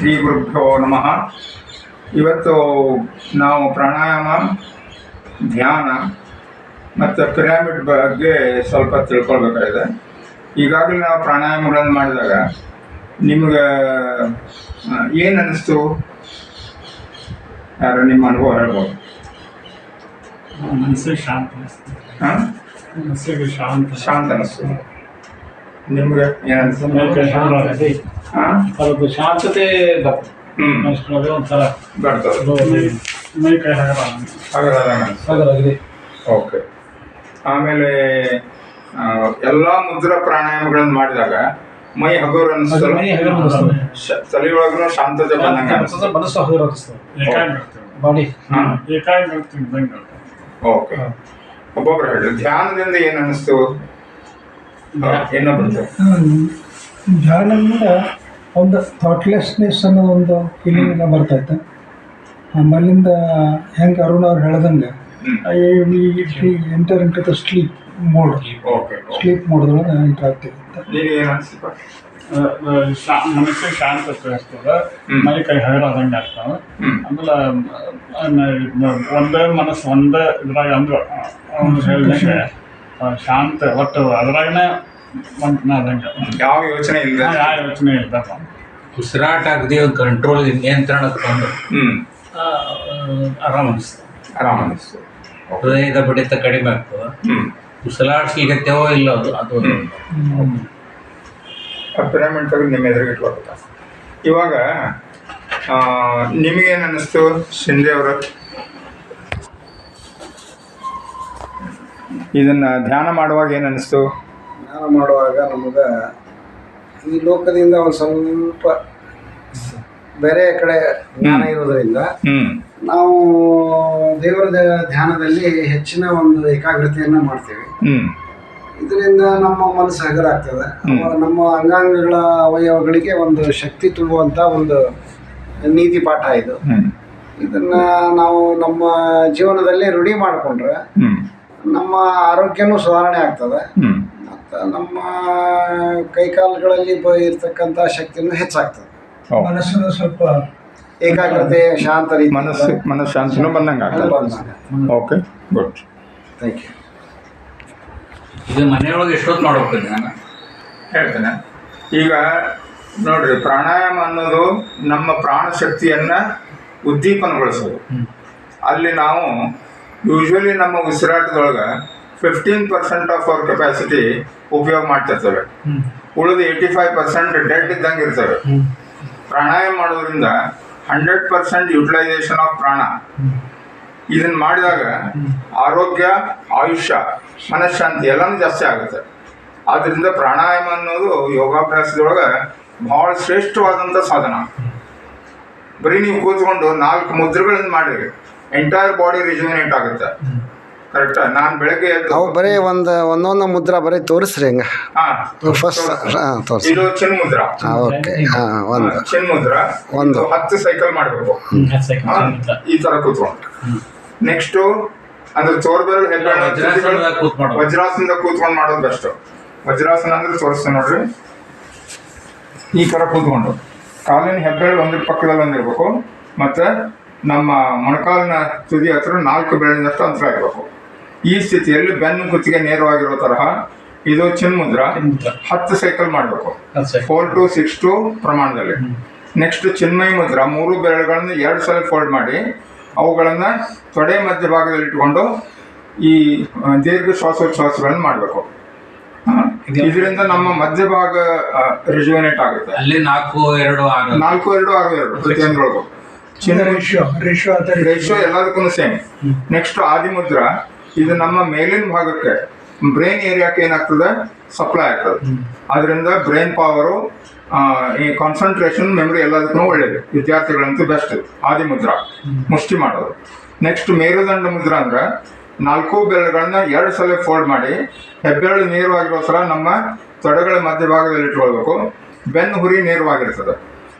ಶ್ರೀ ಗುರುಭ್ಯೋ ನಮಃ. ಇವತ್ತು ನಾವು ಪ್ರಾಣಾಯಾಮ ಧ್ಯಾನ ಮತ್ತು ಪಿರಾಮಿಡ್ ಬಗ್ಗೆ ಸ್ವಲ್ಪ ತಿಳ್ಕೊಳ್ಬೇಕಾಗಿದೆ. ಈಗಾಗಲೇ ನಾವು ಪ್ರಾಣಾಯಾಮಗಳನ್ನು ಮಾಡಿದಾಗ ನಿಮಗೆ ಏನು ಅನ್ನಿಸ್ತು? ಯಾರು ನಿಮ್ಮ ಅನುಭವ ಹೇಳ್ಬೋದು. ಮನಸ್ಸಿಗೆ ಶಾಂತ ಅನಿಸ್ತು. ಹಾಂ ಮನಸ್ಸಿಗೆ ಶಾಂತ ಶಾಂತ ಅನ್ನಿಸ್ತು ನಿಮ್ಗೆ? ಸ್ವಲ್ಪ ಶಾಂತತೆ. ಬರ್ತದೆ. ಒಂಥರ ಬರ್ತದೆ. ಮೈ ಕೈ ಹಗರಾಗಿದೆ. ಓಕೆ. ಆಮೇಲೆ ಎಲ್ಲ ಮುದ್ರಾ ಪ್ರಾಣಾಯಾಮಗಳನ್ನು ಮಾಡಿದಾಗ ಮೈ ಹಗುರ ಅನಿಸ್ತಲ್ಲ ಮೈ ಹಗುರ ಅನಿಸ್ತದೆ. ತಲೆಯೊಳಗೂ ಶಾಂತತೆ ಬಂದಂಗೆ ಅನಿಸ್ತದೆ ಮನಸ್ಸು ಹಗುರ ಅನಿಸ್ತದೆ ಏಕಾಗ್ರತೆ ಬಾಡಿ. ಏಕಾಗ್ರತೆ. ಓಕೆ. ಒಬ್ಬೊಬ್ರು ಹೇಳಿ ಧ್ಯಾನದಿಂದ ಏನ್ ಅನಿಸ್ತು? ಇನ್ನೊಬ್ಬರು ಧ್ಯಾನದಿಂದ ಒಂದು ಥಾಟ್ಲೆಸ್ನೆಸ್ ಅನ್ನೋ ಒಂದು ಫೀಲಿಂಗ್ ಎಲ್ಲ ಬರ್ತೈತೆ ಆಮೇಲಿಂದ ಹೆಂಗೆ ಅರುಣ್ ಅವ್ರು ಹೇಳ್ದಂಗೆ I enter into the sleep mode okay sleep ಮೋಡ್ದೊಳಗೆ enter ಆಗ್ತೈತೆ ನೀನು ಏನ್ ಅನಿಸ್ತಪ್ಪ ಆ, ಆ, ಶಾ- ಮನಸ್ಸಿಗೆ ಶಾಂತತೆ ಇರ್ತದೆ ಮೈ ಕೈ ಹಗರ ಆದಂಗೆ ಆಮೇಲೆ ಒಂದೇ ಮನಸ್ಸು ಒಂದೇ ಇದ್ರಾಗ ಅಂದ್ರೆ ಅವ್ನು ಹೇಳಿದಂಗೆ. ಶಾಂತ ಒಟ್ಟು ಅದ್ರಾಗನೇ ಮಂತ್ನ ಆದಂಗೆ ಯಾವ ಯೋಚನೆ ಇಲ್ಲ ಯಾವ ಯೋಚನೆ ಇಲ್ಲ. ಉಸಿರಾಟ ಆಗದೇ ಒಂದು ಕಂಟ್ರೋಲ್ ನಿಯಂತ್ರಣಕ್ಕೆ ಬಂದು ಆ, ಆರಾಮ ಅನಿಸ್ತು ಆರಾಮ ಅನಿಸ್ತು ಹೃದಯದ ಬಡಿತ ಕಡಿಮೆ ಆಗ್ತದೆ. ಹ್ಮ್. ಉಸಿರಾಡ್ಸ್ಲಿಗತ್ತೇವೋ ಇಲ್ಲ ಅದು ಅದು ಪಿರಾಮಿಡ್ ತೆಗೆದು ನಿಮ್ಮ ಎದುರಿಗೆ ಇಟ್ಕೊಳ್ಬೇಕು ಇವಾಗ ನಿಮಗೇನು ಅನ್ನಿಸ್ತು? ಶಿಂದೆ ಅವರ? ಇದನ್ನ ಧ್ಯಾನ ಮಾಡುವಾಗ ಏನು ಅನ್ನಿಸ್ತು ಧ್ಯಾನ ಮಾಡುವಾಗ ನಮಗೆ ಈ ಲೋಕದಿಂದ ಒಂದು ಸ್ವಲ್ಪ ಬೇರೆ ಕಡೆ ಜ್ಞಾನ ಇರೋದರಿಂದ ನಾವು ದೇವರ ಧ್ಯಾನದಲ್ಲಿ ಹೆಚ್ಚಿನ ಒಂದು ಏಕಾಗ್ರತೆಯನ್ನು ಮಾಡ್ತೀವಿ. ಇದರಿಂದ ನಮ್ಮ ಮನಸ್ಸು ಹಗುರ ಆಗ್ತದೆ ನಮ್ಮ ಅಂಗಾಂಗಗಳ ಅವಯವಗಳಿಗೆ ಒಂದು ಶಕ್ತಿ ತುಂಬುವಂತ ಒಂದು ನೀತಿ ಪಾಠ ಇದು. ಇದನ್ನ ನಾವು ನಮ್ಮ ಜೀವನದಲ್ಲಿ ರೂಢಿ ಮಾಡಿಕೊಂಡ್ರೆ ನಮ್ಮ ಆರೋಗ್ಯನೂ ಸುಧಾರಣೆ ಆಗ್ತದೆ. ಮತ್ತು ನಮ್ಮ ಕೈಕಾಲುಗಳಲ್ಲಿ ಬ ಇರ್ತಕ್ಕಂಥ ಶಕ್ತಿನೂ ಹೆಚ್ಚಾಗ್ತದೆ. ಮನಸ್ಸನ್ನು ಸ್ವಲ್ಪ ಏಕಾಗ್ರತೆ ಶಾಂತ ರೀತಿ ಮನಸ್ಸು ಮನಃಶಾಂತಿನೂ ಬಂದಂಗೆ ಆಗ್ತದೆ. Okay good. ಥ್ಯಾಂಕ್ ಯು ಇದು ಮನೆಯೊಳಗೆ ಎಷ್ಟೊತ್ತು ಮಾಡ್ಬೇಕು ನಾನು? ಹೇಳ್ತೇನೆ. ಈಗ ನೋಡ್ರಿ ಪ್ರಾಣಾಯಾಮ ಅನ್ನೋದು ನಮ್ಮ ಪ್ರಾಣ ಶಕ್ತಿಯನ್ನು ಉದ್ದೀಪನಗೊಳಿಸೋದು ಅಲ್ಲಿ ನಾವು ಯೂಶ್ವಲಿ ನಮ್ಮ ಉಸಿರಾಟದೊಳಗೆ fifteen percent of our capacity ಉಪಯೋಗ ಮಾಡ್ತಿರ್ತವೆ. ಉಳಿದ ಏಯ್ಟಿ ಫೈವ್ ಪರ್ಸೆಂಟ್ ಡೆಡ್ ಇದ್ದಂಗೆ ಇರ್ತವೆ. ಪ್ರಾಣಾಯಾಮ ಮಾಡೋದ್ರಿಂದ ಹಂಡ್ರೆಡ್ ಪರ್ಸೆಂಟ್ ಯುಟಿಲೈಸೇಷನ್ ಆಫ್ ಪ್ರಾಣ. ಇದನ್ನ ಮಾಡಿದಾಗ ಆರೋಗ್ಯ ಆಯುಷ್ಯ ಮನಃಶಾಂತಿ ಎಲ್ಲನೂ ಜಾಸ್ತಿ ಆಗುತ್ತೆ. ಆದ್ದರಿಂದ ಪ್ರಾಣಾಯಾಮ ಅನ್ನೋದು ಯೋಗಾಭ್ಯಾಸದೊಳಗೆ ಬಹಳ ಶ್ರೇಷ್ಠವಾದಂಥ ಸಾಧನ. ಬರೀ ನೀವು ಕೂತ್ಕೊಂಡು ನಾಲ್ಕು ಮುದ್ರೆಗಳನ್ನು ಮಾಡಿರಿ. ಎಂಟೈರ್ ಬಾಡಿ ರಿಜುವಿನೇಟ್ ಆಗುತ್ತೆ. ಕರೆಕ್ಟ್ ನಾನು ಬೆಳಗ್ಗೆ ಎದ್ದು ಅವು ಬರೀ ಒಂದು ಒಂದೊಂದು ಮುದ್ರಾ ಬರೀ ತೋರಿಸ್ರಿ ಹಂಗೆ. ಹಾ. ಫಸ್ಟ್ ಹಾಂ ತೋರಿಸಿ. ಇದು ಚಿನ್ ಮುದ್ರಾ. ಹಾಂ ಓಕೆ ಹಾಂ ಒಂದು. ಚಿನ್ ಮುದ್ರಾ. ಒಂದು. ಹತ್ತು ಸೈಕಲ್ ಮಾಡಬೇಕು. ಈ ಥರ ಕೂತ್ಕೊಂಡು ನೆಕ್ಸ್ಟು ಅಂದ್ರೆ ತೋರ್ಬೆರಳು ಹೆಬ್ಬೆರಳು ವಜ್ರಾಸನದ ಕೂತ್ಕೊಂಡು ಮಾಡೋದು. ಬೆಸ್ಟ್ ವಜ್ರಾಸನ ಅಂದ್ರೆ ತೋರಿಸ್ತೇನೆ ನೋಡ್ರಿ. ಈ ಥರ ಕೂತ್ಕೊಂಡು. ಕಾಲಿನ ಹೆಬ್ಬೆರಳು ಒಂದು ಪಕ್ಕದಲ್ಲಿ ಒಂದಿರ್ಬೇಕು. ಮತ್ತೆ ನಮ್ಮ ಮೊಣಕಾಲಿನ ತುದಿ ಹತ್ರ ನಾಲ್ಕು ಬೆರಳಿನಷ್ಟು ಅಂತರ ಇರಬೇಕು. ಈ ಸ್ಥಿತಿಯಲ್ಲಿ ಬೆನ್ನು ಕುತ್ತಿಗೆ ನೇರವಾಗಿರೋ ತರಹ ಇದು ಚಿನ್ಮುದ್ರ ಹತ್ತು ಸೈಕಲ್ ಮಾಡಬೇಕು. ಫೋರ್ ಟು ಸಿಕ್ಸ್ ಟು ಪ್ರಮಾಣದಲ್ಲಿ. ನೆಕ್ಸ್ಟ್ ಚಿನ್ಮಯ ಮುದ್ರ ಮೂರು ಬೆರಳುಗಳನ್ನು ಎರಡು ಸಲ ಫೋಲ್ಡ್ ಮಾಡಿ ಅವುಗಳನ್ನು ತೊಡೆ ಮಧ್ಯಭಾಗದಲ್ಲಿ ಇಟ್ಟುಕೊಂಡು ಈ ದೀರ್ಘ ಶ್ವಾಸೋಚ್ಛ್ವಾಸಗಳನ್ನು ಮಾಡಬೇಕು. ಇದರಿಂದ ನಮ್ಮ ಮಧ್ಯಭಾಗ ರಿಜುವಿನೇಟ್ ಆಗುತ್ತೆ. ಅಲ್ಲಿ ನಾಲ್ಕು ಎರಡು ನಾಲ್ಕು ಎರಡು ಆರು ಎರಡು ಪ್ರತಿಯೊಂದರೊಳಗು. ಚಿನ್ನ ರೇಷಿಯೋ ರೇಷಿಯೋ ಅಂತ ರೇಷಿಯೋ ಎಲ್ಲದಕ್ಕೂ ಸೇಮ್ ನೆಕ್ಸ್ಟ್ ಆದಿಮುದ್ರ ಇದು ನಮ್ಮ ಮೇಲಿನ ಭಾಗಕ್ಕೆ ಬ್ರೈನ್ ಏರಿಯಾಕ್ಕೆ ಏನಾಗ್ತದೆ? ಸಪ್ಲೈ ಆಗ್ತದೆ. ಅದರಿಂದ ಬ್ರೈನ್ ಪವರು ಈ ಕಾನ್ಸಂಟ್ರೇಷನ್ ಮೆಮೊರಿ ಎಲ್ಲದಕ್ಕೂ ಒಳ್ಳೇದು. ವಿದ್ಯಾರ್ಥಿಗಳಂತೂ ಬೆಸ್ಟ್ ಆದಿಮುದ್ರ ಮುಷ್ಟಿ ಮಾಡೋದು. ನೆಕ್ಸ್ಟ್ ಮೇರುದಂಡ ಮುದ್ರ ಅಂದ್ರೆ ನಾಲ್ಕು ಬೆರಳುಗಳನ್ನ ಎರಡು ಸಲ ಫೋಲ್ಡ್ ಮಾಡಿ ಹೆಬ್ಬೆರಳು ನೇರವಾಗಿರೋ ಸಲ ನಮ್ಮ ತೊಡೆಗಳ ಮಧ್ಯಭಾಗದಲ್ಲಿ ಇಟ್ಕೊಳ್ಬೇಕು. ಬೆನ್ನು ಹುರಿ ನೇರವಾಗಿರ್ತದೆ.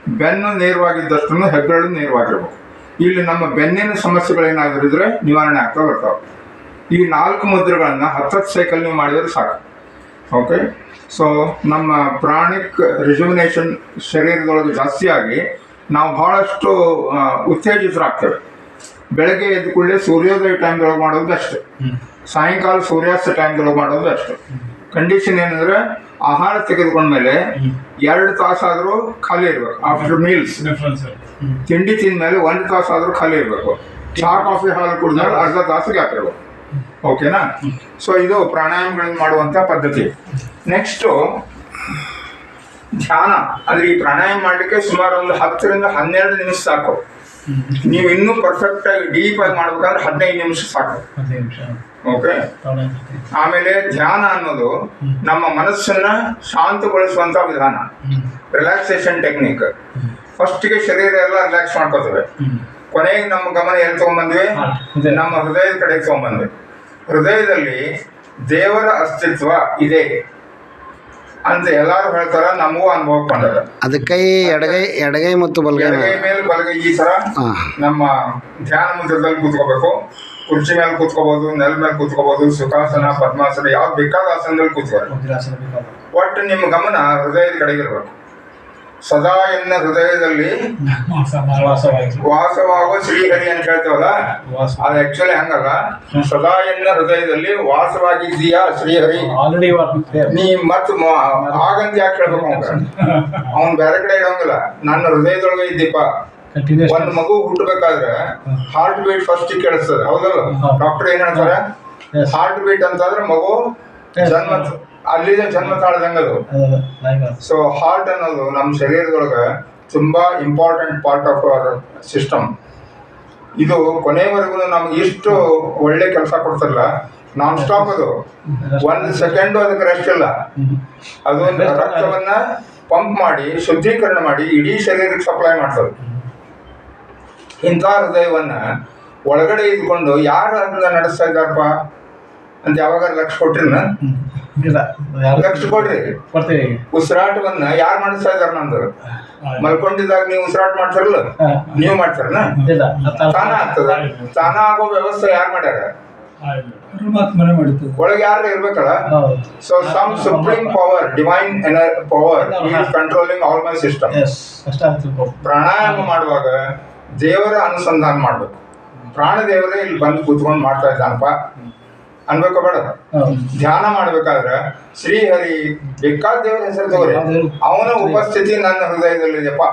ಬೆನ್ನು ನೇರವಾಗಿದ್ದಷ್ಟು ಹೆಗ್ಗಳು ನೇರವಾಗಿರ್ಬೇಕು. ಇಲ್ಲಿ ನಮ್ಮ ಬೆನ್ನಿನ ಸಮಸ್ಯೆಗಳೇನಾದರೂ ಇದ್ರೆ ನಿವಾರಣೆ ಆಗ್ತಾ ಬರ್ತಾವೆ. ಈ ನಾಲ್ಕು ಮುದ್ರೆಗಳನ್ನ ಹತ್ತತ್ತು ಸೈಕಲ್ ನೀವು ಮಾಡಿದ್ರೆ ಸಾಕು. ಓಕೆ ಸೊ ನಮ್ಮ ಪ್ರಾಣಿಕ್ ರಿಜುವಿನೇಷನ್ ಶರೀರದೊಳಗೆ ಜಾಸ್ತಿಯಾಗಿ ನಾವು ಬಹಳಷ್ಟು ಉತ್ತೇಜಿತರಾಗ್ತೇವೆ. ಬೆಳಗ್ಗೆ ಎದ್ದ ಕೂಡಲೇ ಸೂರ್ಯೋದಯ ಟೈಮ್ದೊಳಗೆ ಮಾಡೋದು ಅಷ್ಟೇ. ಸಾಯಂಕಾಲ ಸೂರ್ಯಾಸ್ತ ಟೈಮ್ದೊಳಗೆ ಮಾಡೋದು ಬೆಸ್ಟ್ ಕಂಡೀಷನ್ ಏನಂದ್ರೆ ಆಹಾರ ತೆಗೆದುಕೊಂಡ್ಮೇಲೆ ಎರಡು ತಾಸಾದರೂ ಖಾಲಿ ಇರ್ಬೇಕು ಆಫ್ಟರ್ ಮೀಲ್ಸ್ ಡಿಫ್ರೆನ್ಸ್ ತಿಂಡಿ ತಿಂದ್ಮೇಲೆ ಒಂದು ತಾಸಾದ್ರೂ ಖಾಲಿ ಇರಬೇಕು. ಚಹಾ ಕಾಫಿ ಹಾಲು ಕುಡಿದ್ಮೇಲೆ ಅರ್ಧ ತಾಸು ಗ್ಯಾಪ್ ಇರಬೇಕು. ಓಕೆನಾ ಸೊ ಇದು ಪ್ರಾಣಾಯಾಮಗಳನ್ನು ಮಾಡುವಂಥ ಪದ್ಧತಿ. ನೆಕ್ಸ್ಟು ಧ್ಯಾನ. ಅಂದ್ರೆ ಈ ಪ್ರಾಣಾಯಾಮ ಮಾಡಲಿಕ್ಕೆ ಸುಮಾರು ಒಂದು ಹತ್ತರಿಂದ ಹನ್ನೆರಡು ನಿಮಿಷ ಸಾಕು. ನೀವು ಇನ್ನೂ ಪರ್ಫೆಕ್ಟ್ ಆಗಿ ಡೀಪ್ ಆಗಿ ಮಾಡ್ಬೇಕಾದ್ರೆ ಹದಿನೈದು ನಿಮಿಷ ಸಾಕು. ಹದಿನೈದು ನಿಮಿಷ. ಓಕೆ ಆಮೇಲೆ ಧ್ಯಾನ ಅನ್ನೋದು ನಮ್ಮ ಮನಸ್ಸನ್ನ ಶಾಂತಗೊಳಿಸುವಂತ ವಿಧಾನ. ರಿಲ್ಯಾಕ್ಸೇಷನ್ ಟೆಕ್ನಿಕ್ ಫಸ್ಟ್ಗೆ ಶರೀರ ಎಲ್ಲ ರಿಲ್ಯಾಕ್ಸ್ ಮಾಡ್ಕೋತೇವೆ. ಕೊನೆಗೆ ನಮ್ಮ ಗಮನ ಎಲ್ಲಿ ತಗೊಂಡ್ಬಂದ್ವಿ. ನಮ್ಮ ಹೃದಯದ ಕಡೆ ತಗೊಂಡ್ಬಂದ್ವಿ ಹೃದಯದಲ್ಲಿ ದೇವರ ಅಸ್ತಿತ್ವ ಇದೆ. ಅಂತ ಎಲ್ಲಾರು ಹೇಳ್ತಾರ ನಮಗೂ ಅನುಭವ ಬಂದದ. ಅದಕ್ಕೆ ಎಡಗೈ ಎಡಗೈ ಮತ್ತು ಬಲಗೈ ಮೇಲೆ ಬಲಗೈ ಈ ತರ ನಮ್ಮ ಧ್ಯಾನ ಮುದ್ರದಲ್ಲಿ ಕೂತ್ಕೋಬೇಕು. ಕುರ್ಚಿ ಮೇಲೆ ಕೂತ್ಕೋಬಹುದು ನೆಲ ಮೇಲೆ ಕೂತ್ಕೋಬಹುದು ಸುಖಾಸನ ಪದ್ಮಾಸನ ಯಾವ್ದು ಬೇಕಾದ ಆಸನದಲ್ಲಿ ಕೂತ್ಕೋ ಒಟ್ಟು ನಿಮ್ಮ ಗಮನ ಹೃದಯದ ಕಡೆಗೆ ಇರಬೇಕು. ಸದಾ ಎನ್ನ ಹೃದಯದಲ್ಲಿ ವಾಸವಾಗುವ ಶ್ರೀಹರಿ ಅಂತ ಹೇಳ್ತೇವಲ್ಲ? ಅದು ಆಕ್ಚುಲಿ ಹಂಗಲ್ಲ. ಸದಾ ಎನ್ನ ಹೃದಯದಲ್ಲಿ ವಾಸವಾಗಿದ್ದೀಯಾ ಶ್ರೀಹರಿ? ಆಲ್ರೆಡಿ ನೀ ಮತ್ ಹಾಗಂತ ಯಾಕೆ ಹೇಳ್ಬೇಕು ಅವನ್ ಅವ್ನ್ ಬೇರೆ ಕಡೆ ಇಡಂಗಿಲ್ಲ ನನ್ನ ಹೃದಯದೊಳಗೆ ಇದ್ದೀಪ ಕಂಟಿನ್ಯೂಸ್ ಒಂದ್ ಮಗು ಹುಟ್ಟಬೇಕಾದ್ರೆ ಹಾರ್ಟ್ ಬೀಟ್ ಫಸ್ಟ್ ಕೇಳಿಸ್ತದೆ ಹೌದಲ್ಲ ಹೌದು. ಡಾಕ್ಟರ್ ಏನ್ ಹೇಳ್ತಾರೆ? ಹಾರ್ಟ್ ಬೀಟ್ ಅಂತಂದ್ರೆ ಮಗು ಜನ್ಮ ಅಲ್ಲಿ ಜನ್ಮ ತಾಳ್ದಂಗದು ಸೊ ಹಾರ್ಟ್ ಅನ್ನೋದು ನಮ್ಮ ಶರೀರದೊಳಗ ತುಂಬಾ important part of our system ಇದು ಕೊನೆವರೆಗೂ ನಮ್ಗೆ ಇಷ್ಟು ಒಳ್ಳೆ ಕೆಲಸ ಕೊಡ್ತಿರಲ್ಲ ನಾನ್ ಸ್ಟಾಪ್ ಅದು ಒಂದ್ ಸೆಕೆಂಡ್ ಅದಕ್ಕೆ ರೆಸ್ಟ್ ಇಲ್ಲ. ಅದು ರಕ್ತವನ್ನ ಪಂಪ್ ಮಾಡಿ ಶುದ್ಧೀಕರಣ ಮಾಡಿ ಇಡೀ ಶರೀರಕ್ಕೆ ಸಪ್ಲೈ ಮಾಡ್ತದೆ. ಇಂಥ ಹೃದಯವನ್ನ ಒಳಗಡೆ ಇದ್ಕೊಂಡು ಯಾರು ಅದನ್ನ ನಡೆಸ್ತಾ ಇದ್ದಾರಪ್ಪ? ಅಂತ ಯಾವಾಗ ಲಕ್ಷ ಕೊಟ್ರಿನ ಲಕ್ಷ ಕೊಡ್ರಿ. ಉಸಿರಾಟವನ್ನ ಯಾರು ಮಾಡಿಸ್ತಾ ಇದಾರ ನಂದು? ಮಲ್ಕೊಂಡಿದ್ದಾಗ ನೀವು ಉಸಿರಾಟ ಮಾಡ್ತಾರಲ್ಲ? ನೀವು ಮಾಡ್ತಾರನ ಇಲ್ಲ ತಾನ ಆಗ್ತದ? ತಾನ ಆಗೋ ವ್ಯವಸ್ಥೆ ಯಾರು ಮಾಡ್ಯಾರ? ಒಳಗೆ ಯಾರು ಇರ್ಬೇಕಲ್ಲ? So some supreme power divine power controlling all my system ಪ್ರಾಣಾಯಾಮ ಮಾಡುವಾಗ ದೇವರ ಅನುಸಂಧಾನ ಮಾಡ್ಬೇಕು. ಪ್ರಾಣ ದೇವರೇ ಇಲ್ಲಿ ಬಂದು ಕೂತ್ಕೊಂಡು ಮಾಡ್ತಾ ಇದ್ದಾನಪ್ಪ. ಅನ್ಬೇಕು ಬೇಡ. ಧ್ಯಾನ ಮಾಡ್ಬೇಕಾದ್ರೆ ಶ್ರೀಹರಿ ಬೇಕಾದ ದೇವರ ಹೆಸರು ತಗೋರಿ. ಅವನ ಉಪಸ್ಥಿತಿ ನನ್ನ ಹೃದಯದಲ್ಲಿದೆಯಪ್ಪ.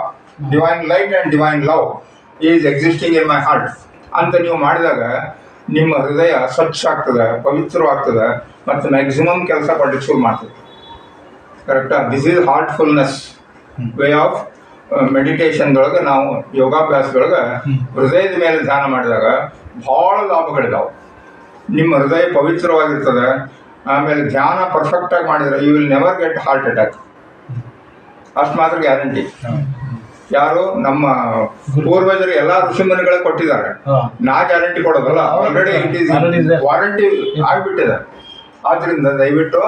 Divine light and divine love is existing in my heart ಅಂತ ನೀವು ಮಾಡಿದಾಗ ನಿಮ್ಮ ಹೃದಯ ಸ್ವಚ್ಛ ಆಗ್ತದೆ ಪವಿತ್ರವಾಗ್ತದೆ ಮತ್ತು ಮ್ಯಾಕ್ಸಿಮಮ್ ಕೆಲಸ ಪಡ್ಲಿಕ್ಕೆ ಶುರು ಮಾಡ್ತದೆ. ಕರೆಕ್ಟಾ this is heartfulness way of ಮೆಡಿಟೇಷನ್ದೊಳಗೆ ನಾವು ಯೋಗಾಭ್ಯಾಸದೊಳಗೆ ಹೃದಯದ ಮೇಲೆ ಧ್ಯಾನ ಮಾಡಿದಾಗ ಭಾಳ ಲಾಭಗಳಿದಾವೆ. ನಿಮ್ಮ ಹೃದಯ ಪವಿತ್ರವಾಗಿರ್ತದೆ ಆಮೇಲೆ ಧ್ಯಾನ ಪರ್ಫೆಕ್ಟ್ ಆಗಿ ಮಾಡಿದ್ರೆ you will never get heart attack ಅಷ್ಟು ಮಾತ್ರ ಗ್ಯಾರಂಟಿ ಯಾರು ನಮ್ಮ ಪೂರ್ವಜರು ಎಲ್ಲ ಋಷಿಮುನಿಗಳೇ ಕೊಟ್ಟಿದ್ದಾರೆ. ನಾ ಗ್ಯಾರಂಟಿ ಕೊಡೋದಲ್ಲ ಆಲ್ರೆಡಿ ಇಟ್ ಈಸ್. ವಾರಂಟಿ ಆಗಿಬಿಟ್ಟಿದೆ. ಆದ್ರಿಂದ ದಯವಿಟ್ಟು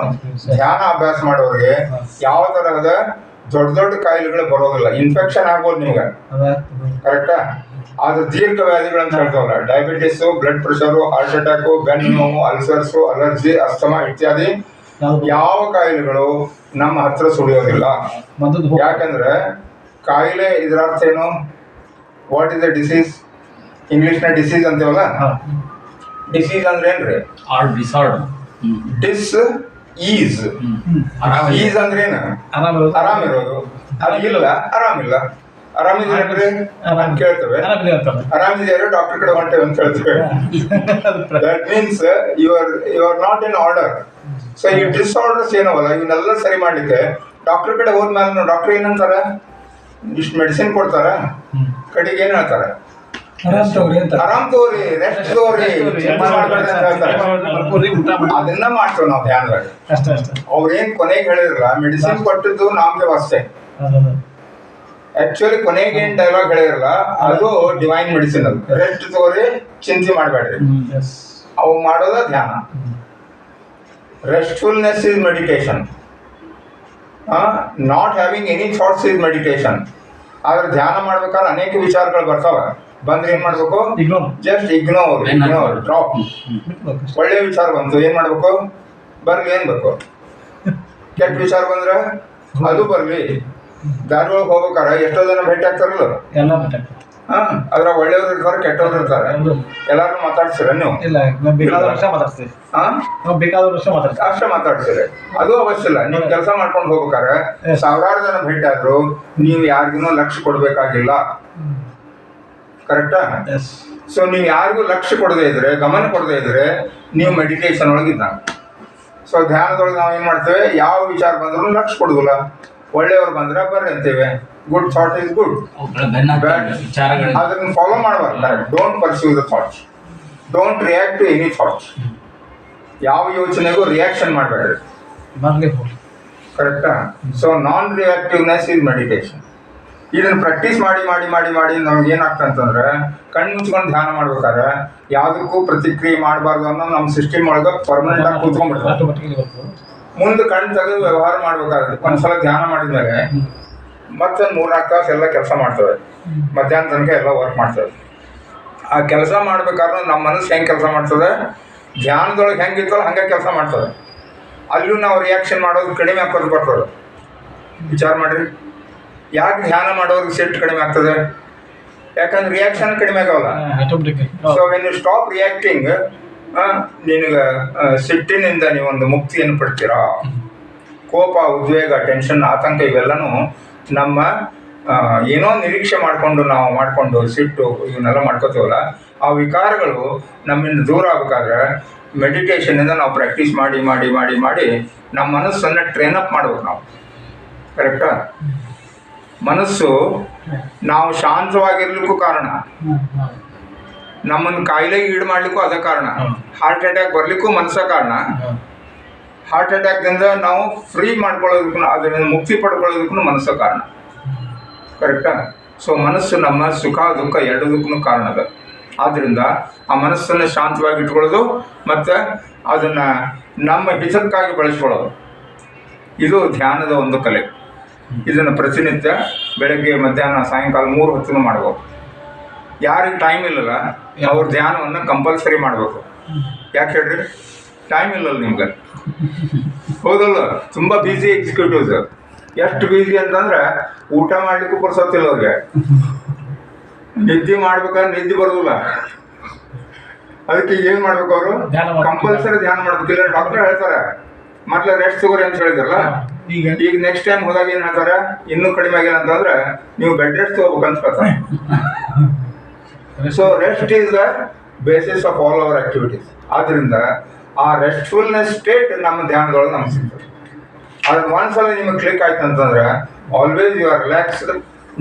ಧ್ಯಾನ ಅಭ್ಯಾಸ ಮಾಡೋರಿಗೆ ಯಾವ ತರಹದ ದೊಡ್ಡ ದೊಡ್ಡ ಕಾಯಿಲೆಗಳು ಬರೋದಿಲ್ಲ. ಇನ್ಫೆಕ್ಷನ್ ಆಗ್ಬೋದು ನಿಮ್ಗೆ. ಕರೆಕ್ಟಾ ಆದ್ರೆ ದೀರ್ಘ ವ್ಯಾಧಿಗಳು ಅಂತ ಹೇಳ್ತಾವಲ್ಲ diabetes blood pressure heart attack ಬೆನ್ ನೋವು ಅಲ್ಸರ್ಸು ಅಲರ್ಜಿ ಅಸ್ತಮಾ ಇತ್ಯಾದಿ ಯಾವ ಕಾಯಿಲೆಗಳು ನಮ್ಮ ಹತ್ರ ಸುಳಿಯೋದಿಲ್ಲ. ಯಾಕಂದ್ರೆ ಕಾಯಿಲೆ ಇದರ ಅರ್ಥ ಏನು? ವಾಟ್ ಇಸ್ ದ ಡಿಸೀಸ್ ಇಂಗ್ಲಿಷ್ನ ಡಿಸೀಸ್ ಅಂತೀವಲ್ಲ? ಡಿಸೀಸ್ ಅಂದ್ರೆ ಏನ್ರಿ? ಡಿಸಾರ್ಡರ್ ಡಿಸ್ ಈಸ್ ಈಸ್ ಅಂದ್ರೆ ಏನು? ಆರಾಮ್ ಇರೋದು. ಅದು ಇಲ್ಲ ಆರಾಮಿಲ್ಲ ಆರಾಮಿದ್ರೆ ಆರಾಮ್. ಕೇಳ್ತೇವೆ. ಆರಾಮಿದೆ ಅಂತಾರೆ ಆರಾಮಿದ್ದಾರೆ ಡಾಕ್ಟರ್ ಕಡೆ ಹೊಂಟೇವೆ ಅಂತ ಹೇಳ್ತೇವೆ that means you are you are not in order so ಈ ಡಿಸ್ಆರ್ಡರ್ಸ್ ಏನವಲ್ಲ ಇವನ್ನೆಲ್ಲ ಸರಿ ಮಾಡಿದ್ದೆ ಡಾಕ್ಟರ್ ಕಡೆ ಹೋದ್ಮೇಲೆ ಡಾಕ್ಟರ್ ಏನಂತಾರೆ ಇಷ್ಟು ಮೆಡಿಸಿನ್ ಕೊಡ್ತಾರ? ಕಡೆಗೆ ಏನು ಹೇಳ್ತಾರೆ? ಆರಾಮ್ ತಗೋರಿ ರೆಸ್ಟ್ ತಗೋರಿ ಅದನ್ನ ಮಾಡ್ತೇವೆ ನಾವು ಧ್ಯಾನದಾಗ. ಅಷ್ಟೇ ಅವ್ರೇನ್ ಕೊನೆಗೆ ಹೇಳಿರಲ್ಲ ಮೆಡಿಸಿನ್ ಕೊಟ್ಟಿದ್ದು ನಮ್ಗೆ ಅಷ್ಟೇ. ಆಕ್ಚುಲಿ ಕೊನೆಗೆ ಏನ್ ಡೈಲಾಗ್ ಹೇಳಿರಲ್ಲ ಅದು ಡಿವೈನ್ ಮೆಡಿಸಿನ್ ಅದು. ರೆಸ್ಟ್ ತಗೋರಿ ಚಿಂತೆ ಮಾಡಬೇಡ್ರಿ. ಅವ್ ಅವು ಮಾಡೋದ ಧ್ಯಾನ. Restfulness is meditation not having any thoughts is meditation ಆದ್ರೆ ಧ್ಯಾನ ಮಾಡ್ಬೇಕಾದ್ರೆ ಅನೇಕ ವಿಚಾರಗಳು ಬರ್ತಾವ. ಬಂದ್ರೆ ಏನ್ ಮಾಡ್ಬೇಕು? Ignore just ignore ignore drop ಒಳ್ಳೆ ವಿಚಾರ ಬಂತು. ಏನ್ ಮಾಡ್ಬೇಕು? ಬರ್ಲಿ ಏನ್ ಬೇಕು? ಕೆಟ್ಟ ವಿಚಾರ ಬಂದ್ರೆ ಅದು ಬರ್ಲಿ. ದಾರಿ ಒಳಗೆ ಹೋಗ್ಬೇಕಾರ ಎಷ್ಟೋ ಜನ ಭೇಟಿ ಆಗ್ತಾರಲ್ಲ? ಎಲ್ಲ ಹಾ ಅದ್ರ ಒಳ್ಳೆಯವ್ರು ಇರ್ತಾರೆ ಕೆಟ್ಟವ್ರು ಇರ್ತಾರೆ. ಎಲ್ಲಾರು ಮಾತಾಡ್ಸಿರ ನೀವು? ಇಲ್ಲ ನಾವು ಬೇಕಾದ ವರ್ಷ ಮಾತಾಡ್ತೀವಿ ಹಾ? ನಾವು ಬೇಕಾದ ವರ್ಷ ಮಾತಾಡ್ತೀವಿ ಅಷ್ಟೇ ಮಾತಾಡ್ತೀರಿ ಅದು ಅವಶ್ಯ ಇಲ್ಲ. ನೀವು ಕೆಲಸ ಮಾಡ್ಕೊಂಡು ಹೋಗ್ಬೇಕಾರೆ. ಸಾವಿರಾರು ಜನ ಭೇಟಿ ಆದ್ರು ನೀವು ಯಾರಿಗೂ ಲಕ್ಷ ಕೊಡ್ಬೇಕಾಗಿಲ್ಲ. ಕರೆಕ್ಟಾ ಸೊ ನೀವು ಯಾರಿಗೂ ಲಕ್ಷ್ಯ ಕೊಡದೇ ಇದ್ರೆ ಗಮನ ಕೊಡದೇ ಇದ್ರೆ ನೀವು ಮೆಡಿಟೇಷನ್ ಒಳಗಿದ್ದಾಗ. ಸೊ ಧ್ಯಾನದೊಳಗೆ ನಾವು ಏನು ಮಾಡ್ತೇವೆ? ಯಾವ ವಿಚಾರ ಬಂದ್ರು ಲಕ್ಷ್ಯ ಕೊಡುದಿಲ್ಲ. ಒಳ್ಳೆಯವ್ರು ಬಂದ್ರೆ ಬರ್ರಿ ಅಂತೇವೆ. ಗುಡ್ ಥಾಟ್ ಇಸ್ ಗುಡ್ ಅದನ್ನು ಫಾಲೋ ಮಾಡಬಾರ್ದು. Don't pursue the thought don't react to any thoughts ಯಾವ ಯೋಚನೆಗೂ ರಿಯಾಕ್ಷನ್ ಮಾಡಬೇಡ್ರಿ. ಕರೆಕ್ಟಾ so non reactiveness is meditation ಇದನ್ನ ಪ್ರಾಕ್ಟೀಸ್ ಮಾಡಿ ಮಾಡಿ ಮಾಡಿ ಮಾಡಿ ನಮ್ಗೆ ಏನಾಗ್ತದೆ ಅಂತಂದ್ರೆ ಕಣ್ಣು ಮುಚ್ಕೊಂಡು ಧ್ಯಾನ ಮಾಡ್ಬೇಕಾದ್ರೆ ಯಾವುದಕ್ಕೂ ಪ್ರತಿಕ್ರಿಯೆ ಮಾಡಬಾರ್ದು ಅನ್ನೋ ನಮ್ಮ ಸಿಸ್ಟಮ್ ಒಳಗೆ ಪರ್ಮನೆಂಟ್ ಆಗಿ ಕೂತ್ಕೊಂಡ್ಬಿಡ್ತಾರೆ ಮುಂದೆ ಕಣ್ಣು ತೆಗೆದು ವ್ಯವಹಾರ ಮಾಡ್ಬೇಕಾದ್ರೆ ಒಂದ್ಸಲ ಧ್ಯಾನ ಮಾಡಿದ್ಮೇಲೆ ಮತ್ತೆ ಮೂರ್ನಾಲ್ಕು ತಾಸು ಎಲ್ಲ ಕೆಲಸ ಮಾಡ್ತವೆ ಮಧ್ಯಾಹ್ನ ತನಕ ಎಲ್ಲ ವರ್ಕ್ ಮಾಡ್ತವೆ ಆ ಕೆಲಸ ಮಾಡ್ಬೇಕಾದ್ರೆ ನಮ್ಮ ಮನಸ್ಸು ಹೆಂಗೆ ಕೆಲಸ ಮಾಡ್ತದೆ? ಧ್ಯಾನದೊಳಗೆ ಹೆಂಗಿತ್ತೋ ಹಂಗೆ ಕೆಲಸ ಮಾಡ್ತದೆ. ಅಲ್ಲೂ ನಾವು ರಿಯಾಕ್ಷನ್ ಮಾಡೋದು ಕಡಿಮೆ ಹಾಕೋದು ಬರ್ತದೆ. ವಿಚಾರ ಮಾಡ್ರಿ. ಯಾಕೆ ಧ್ಯಾನ ಮಾಡೋರಿಗೆ ಸಿಟ್ಟು ಕಡಿಮೆ ಆಗ್ತದೆ? ಯಾಕಂದ್ರೆ ರಿಯಾಕ್ಷನ್ ಕಡಿಮೆ ಆಗಲ್ಲ. Automatically so when you stop reacting ನಿನಗೆ ಸಿಟ್ಟಿನಿಂದ ನೀವೊಂದು ಮುಕ್ತಿಯನ್ನು ಪಡ್ತೀರಾ? ಕೋಪ ಉದ್ವೇಗ ಟೆನ್ಷನ್ ಆತಂಕ ಇವೆಲ್ಲನೂ ನಮ್ಮ ಏನೋ ನಿರೀಕ್ಷೆ ಮಾಡಿಕೊಂಡು ನಾವು ಮಾಡಿಕೊಂಡು ಸಿಟ್ಟು ಇವನ್ನೆಲ್ಲ ಮಾಡ್ಕೋತೀವಲ್ಲ ಆ ವಿಕಾರಗಳು ನಮ್ಮಿಂದ ದೂರ ಆಗಬೇಕಾದ್ರೆ ಮೆಡಿಟೇಷನಿಂದ ನಾವು ಪ್ರಾಕ್ಟೀಸ್ ಮಾಡಿ ಮಾಡಿ ಮಾಡಿ ಮಾಡಿ ನಮ್ಮ ಮನಸ್ಸನ್ನು ಟ್ರೈನ್ ಅಪ್ ಮಾಡ್ಬೇಕು ನಾವು. ಕರೆಕ್ಟಾ ಮನಸ್ಸು ನಾವು ಶಾಂತವಾಗಿರ್ಲಿಕ್ಕೂ ಕಾರಣ. ನಮ್ಮನ್ನು ಕಾಯಿಲೆಗೆ ಈಡು ಮಾಡ್ಲಿಕ್ಕೂ ಅದ ಕಾರಣ. ಹಾರ್ಟ್ ಅಟ್ಯಾಕ್ ಬರ್ಲಿಕ್ಕೂ ಮನಸ್ಸ ಕಾರಣ. ಹಾರ್ಟ್ ಅಟ್ಯಾಕ್ದಿಂದ ನಾವು ಫ್ರೀ ಮಾಡ್ಕೊಳ್ಳೋದಕ್ಕೂ, ಅದರಿಂದ ಮುಕ್ತಿ ಪಡ್ಕೊಳ್ಳೋದಕ್ಕೂ ಮನಸ್ಸ ಕಾರಣ. ಕರೆಕ್ಟಾ ಸೊ ಮನಸ್ಸು ನಮ್ಮ ಸುಖ, ದುಃಖ ಎರಡದಕ್ಕೂ ಕಾರಣ ಅದ. ಆದ್ದರಿಂದ ಆ ಮನಸ್ಸನ್ನು ಶಾಂತವಾಗಿ ಇಟ್ಕೊಳ್ಳೋದು ಮತ್ತು ಅದನ್ನು ನಮ್ಮ ಹಿತಕ್ಕಾಗಿ ಬಳಸ್ಕೊಳ್ಳೋದು. ಇದು ಧ್ಯಾನದ ಒಂದು ಕಲೆ. ಇದನ್ನು ಪ್ರತಿನಿತ್ಯ ಬೆಳಗ್ಗೆ ಮಧ್ಯಾಹ್ನ ಸಾಯಂಕಾಲ ಮೂರು ಹೊತ್ತು ಮಾಡಬೇಕು. ಯಾರಿಗೆ ಟೈಮ್ ಇಲ್ಲಲ್ಲ ಅವ್ರ ಧ್ಯಾನವನ್ನು ಕಂಪಲ್ಸರಿ ಮಾಡಬೇಕು. ಯಾಕೆ ಹೇಳ್ರಿ? ಟೈಮ್ ಇಲ್ಲಲ್ಲ ನಿಮ್ಗೆ. ಹೌದಲ್ಲ? ತುಂಬ ಬ್ಯುಸಿ ಎಕ್ಸಿಕ್ಯೂಟಿವ್ಸ್ ಎಷ್ಟು ಬ್ಯುಸಿ ಅಂತಂದ್ರೆ ಊಟ ಮಾಡ್ಲಿಕ್ಕೂ ಪುರ್ಸತ್ತಿಲ್ಲ ಅವ್ರಿಗೆ. ನಿದ್ದೆ ಮಾಡ್ಬೇಕಾದ್ರೆ ನಿದ್ದೆ ಬರೋದಿಲ್ಲ. ಅದಕ್ಕೆ ಏನು ಮಾಡ್ಬೇಕು ಅವರು? ಕಂಪಲ್ಸರಿ ಧ್ಯಾನ ಮಾಡ್ಬೇಕು. ಇಲ್ಲ ಡಾಕ್ಟರ್ ಹೇಳ್ತಾರೆ. ಮೊದ್ಲು ರೆಸ್ಟ್ ತಗೋರಿ ಅಂತ ಹೇಳಿದ್ರಲ್ಲ? ಈಗ? ಈಗ ನೆಕ್ಸ್ಟ್ ಟೈಮ್ ಹೋದಾಗ ಏನ್ ಹೇಳ್ತಾರ? ಇನ್ನೂ ಕಡಿಮೆ ಆಗಿಲ್ಲ ಅಂತಂದ್ರೆ ನೀವು ಬೆಡ್ ರೆಸ್ಟ್ ತಗೋಬೇಕು so rest is the basis of all our activities ಆದ್ರಿಂದ ಆ ರೆಸ್ಟ್ಫುಲ್ನೆಸ್ ಸ್ಟೇಟ್ ನಮ್ಮ ಧ್ಯಾನದೊಳಗೆ ನಮ್ಗೆ ಸಿಗ್ತದೆ. ಅದು ಒಂದ್ಸಲ ನಿಮಗೆ ಕ್ಲಿಕ್ ಆಯ್ತು ಅಂತಂದ್ರೆ ಆಲ್ವೇಸ್ ಯು ಆರ್ ರಿಲ್ಯಾಕ್ಸ್ಡ್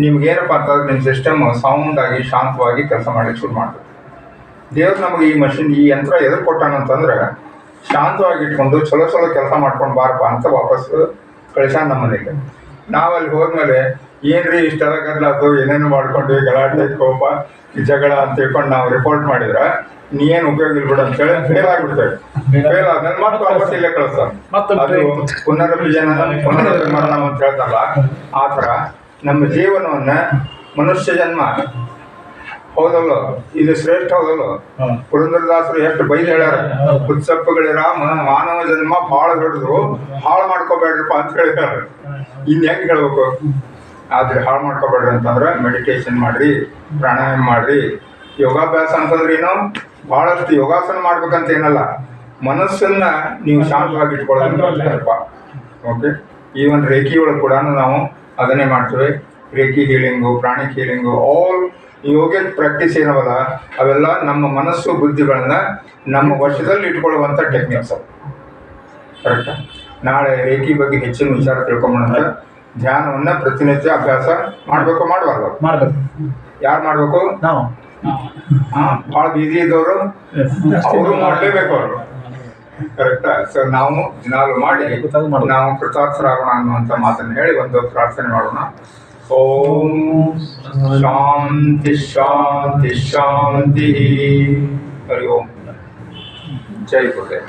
ನಿಮ್ಗೆ ಏನಪ್ಪ ಅಂತಂದ್ರೆ ನಿಮ್ಮ ಸಿಸ್ಟಮ್ ಸೌಂಡ್ ಆಗಿ ಶಾಂತವಾಗಿ ಕೆಲಸ ಮಾಡಿ ಶುರು ಮಾಡ್ತದೆ. ದೇವ್ರು ನಮಗೆ ಈ ಮಷಿನ್ ಈ ಯಂತ್ರ ಎದುರು ಕೊಟ್ಟಾನಂತಂದ್ರೆ ಶಾಂತವಾಗಿ ಇಟ್ಕೊಂಡು ಚಲೋ ಚಲೋ ಕೆಲಸ ಮಾಡ್ಕೊಂಡು ಬಾರಪ್ಪ ಅಂತ ವಾಪಸ್ ಕಳಿಸಾನ ನಮ್ಮ ಮನೆಗೆ. ನಾವು ಅಲ್ಲಿ ಹೋದ್ಮೇಲೆ ಏನ್ರಿ ಇಷ್ಟೆಲ್ಲ ಅದು ಏನೇನು ಮಾಡ್ಕೊಂಡ್ವಿ ಗಲಾಟೆ ಕೋಪ ಜಗಳ ಅಂತ ತಿಳ್ಕೊಂಡು ನಾವು ರಿಪೋರ್ಟ್ ಮಾಡಿದ್ರೆ ನೀ ಏನು ಉಪಯೋಗ ಇಲ್ಲ ಬಿಡು ಅಂತೇಳಿ ಫೇಲ್ ಆಗಿಬಿಡ್ತೇವೆ. ಫೇಲ್ ಆದ್ಮೇಲೆ ಮತ್ತೆ ವಾಪಸ್ ಇಲ್ಲೇ ಕಳಿಸ್ತಾನೆ ಮತ್ತೆ ಅದು ಪುನರ್ವಿಜನ ಅಂತ ಹೇಳ್ತಾರಲ್ಲ ಆ ಥರ. ನಮ್ಮ ಜೀವನವನ್ನ ಮನುಷ್ಯ ಜನ್ಮ ಹೌದಲ್ಲ? ಇದು ಶ್ರೇಷ್ಠ ಹೌದಲ್ಲ? ಪುರಂದರದಾಸರು ಎಷ್ಟು ಬೈದು ಹೇಳ್ಯಾರ? ಉತ್ಸಪ್ಪಗಳಿರ ರಾಮ ಮಾನವ ಜನ್ಮ ಭಾಳ ದೊಡ್ಡದು. ಹಾಳು ಮಾಡ್ಕೋಬೇಡ್ರಪ್ಪ ಅಂತ ಹೇಳ್ತಾರ ಇನ್ ಹೆಂಗ್ ಹೇಳ್ಬೇಕು? ಆದ್ರೆ ಹಾಳು ಮಾಡ್ಕೋಬೇಡ್ರಿ ಅಂತಂದ್ರೆ ಮೆಡಿಟೇಷನ್ ಮಾಡ್ರಿ ಪ್ರಾಣಾಯಾಮ ಮಾಡ್ರಿ. ಯೋಗಾಭ್ಯಾಸ ಅಂತಂದ್ರೆ ಏನು? ಬಹಳಷ್ಟು ಯೋಗಾಸನ ಮಾಡ್ಬೇಕಂತ ಏನಲ್ಲ. ಮನಸ್ಸನ್ನ ನೀವು ಶಾಂತವಾಗಿ ಇಟ್ಕೊಳ್ಳೋದಪ್ಪ ಓಕೆ ಈವನ್ ರೇಖಿ ಒಳಗೆ ಕೂಡ ನಾವು ಅದನ್ನೇ ಮಾಡ್ತೇವೆ. Reiki healing pranic healing all yoga practice ಏನವಲ್ಲ ಅವೆಲ್ಲ ನಮ್ಮ ಮನಸ್ಸು ಬುದ್ಧಿಗಳನ್ನ ನಮ್ಮ ವಶದಲ್ಲಿ ಇಟ್ಕೊಳ್ಳುವಂಥ ಟೆಕ್ನಿಕ್ಸ್ ಅವು. ಕರೆಕ್ಟಾ ನಾಳೆ ರೇಖಿ ಬಗ್ಗೆ ಹೆಚ್ಚಿನ ವಿಚಾರ ತಿಳ್ಕೊಂಬಂತ ಧ್ಯಾನವನ್ನ ಪ್ರತಿನಿತ್ಯ ಅಭ್ಯಾಸ ಮಾಡಬೇಕು ಮಾಡಬಾರ್ದು. ಮಾಡ್ಬೇಕು. ಯಾರು ಮಾಡಬೇಕು? ನಾವು. ಭಾಳ ಬಿಸಿ ಇದ್ದವರು ಅವರು ಮಾಡಲೇಬೇಕು ಅವರು. ಕರೆಕ್ಟಾ ಸರ್ ನಾವು ದಿನಾಲು ಮಾಡಿ. ನಾವು ಕೃತಾರ್ಥರಾಗೋಣ ಅನ್ನುವಂಥ ಮಾತನ್ನು ಹೇಳಿ ಒಂದು ಪ್ರಾರ್ಥನೆ ಮಾಡೋಣ. ಓಂ ಶಾಂತಿ ಶಾಂತಿ ಶಾಂತಿ ಹರಿ ಓಂ ಜೈ ಗುರುದೇವ್